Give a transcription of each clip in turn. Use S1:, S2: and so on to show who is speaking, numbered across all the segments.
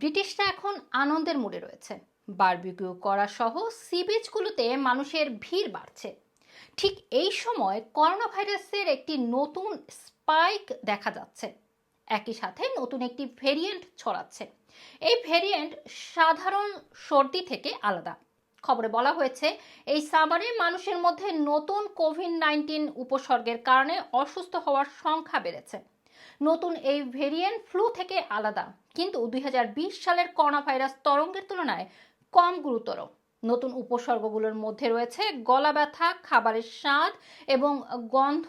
S1: ব্রিটিশরা এখন আনন্দের মুডে রয়েছে। বারবিকিউ করা সহ সি বিচগুলোতে মানুষের ভিড় বাড়ছে। ঠিক এই সময় করোনা ভাইরাসের একটি নতুন স্পাইক দেখা যাচ্ছে। একই সাথে নতুন একটি ভেরিয়েন্ট ছড়াচ্ছে। এই ভেরিয়েন্ট সাধারণ সর্দি থেকে আলাদা। খবরে বলা হয়েছে, এই সামারে মানুষের মধ্যে নতুন কোভিড নাইন্টিন উপসর্গের কারণে অসুস্থ হওয়ার সংখ্যা বেড়েছে। নতুন এই ভেরিয়েন্ট ফ্লু থেকে আলাদা। কিন্তু দুই হাজার বিশ সালের করোনা ভাইরাস তরঙ্গের তুলনায় কম গুরুতর। নতুন উপসর্গগুলোর মধ্যে রয়েছে গলা ব্যথা, খাবারের স্বাদ এবং গন্ধ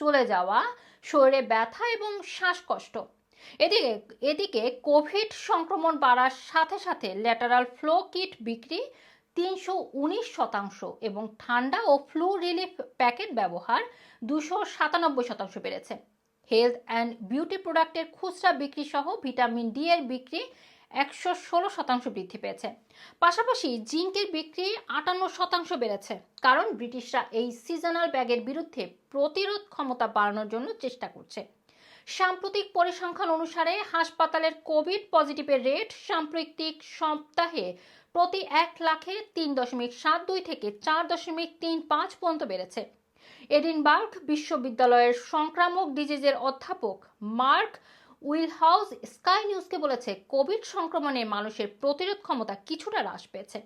S1: চলে যাওয়া, শরীরে ব্যথা এবং শ্বাসকষ্ট। এদিকে এদিকে কোভিড সংক্রমণ বাড়ার সাথে সাথে ল্যাটারাল ফ্লো কিট বিক্রি তিনশো উনিশ শতাংশ এবং ঠান্ডা ও ফ্লু রিলিফ প্যাকেট ব্যবহার দুশো সাতানব্বই শতাংশ বেড়েছে। হেলথ অ্যান্ড বিউটি প্রোডাক্টের খুচরা বিক্রি সহ ভিটামিন ডি এর বিক্রি একশো ষোলো শতাংশ বৃদ্ধি পেয়েছে। পাশাপাশি জিঙ্কের বিক্রি আটান্ন শতাংশ বেড়েছে, কারণ ব্রিটিশরা এই সিজনাল ব্যাগের বিরুদ্ধে প্রতিরোধ ক্ষমতা বাড়ানোর জন্য চেষ্টা করছে। সাম্প্রতিক পরিসংখ্যান অনুসারে হাসপাতালের কোভিড পজিটিভের রেট সাম্প্রতিক সপ্তাহে প্রতি এক লাখে তিন দশমিক সাত দুই থেকে চার দশমিক তিন পাঁচ পর্যন্ত বেড়েছে। এডিনবার্গ বিশ্ববিদ্যালয়ের সংক্রামক ডিজিজের অধ্যাপক মার্ক উইলহাউস স্কাই নিউজকে বলেছে, কোভিড সংক্রমণে মানুষের প্রতিরোধ ক্ষমতা কিছুটা হ্রাস পেয়েছে।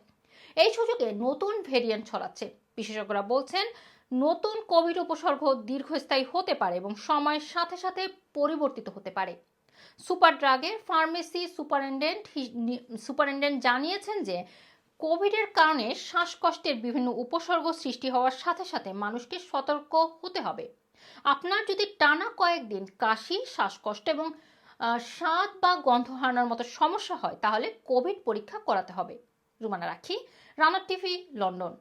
S1: এই সুযোগে নতুন ভেরিয়েন্ট ছড়াচ্ছে। বিশেষজ্ঞরা বলছেন, নতুন কোভিড উপসর্গ দীর্ঘস্থায়ী হতে পারে এবং সময়ের সাথে সাথে পরিবর্তিত হতে পারে। সুপার ড্রাগের ফার্মেসি সুপারিনটেন্ডেন্ট সুপারিনটেন্ডেন্ট জানিয়েছেন যে কোভিডের কারণে শ্বাসকষ্টের বিভিন্ন উপসর্গ সৃষ্টি হওয়ার সাথে সাথে মানুষকে সতর্ক হতে হবে। আপনার যদি টানা কয়েকদিন কাশি, শ্বাসকষ্ট এবং স্বাদ বা গন্ধ হারানোর মতো সমস্যা হয়, তাহলে কোভিড পরীক্ষা করাতে হবে। রুমানা রাখি রানার টিভি, লন্ডন।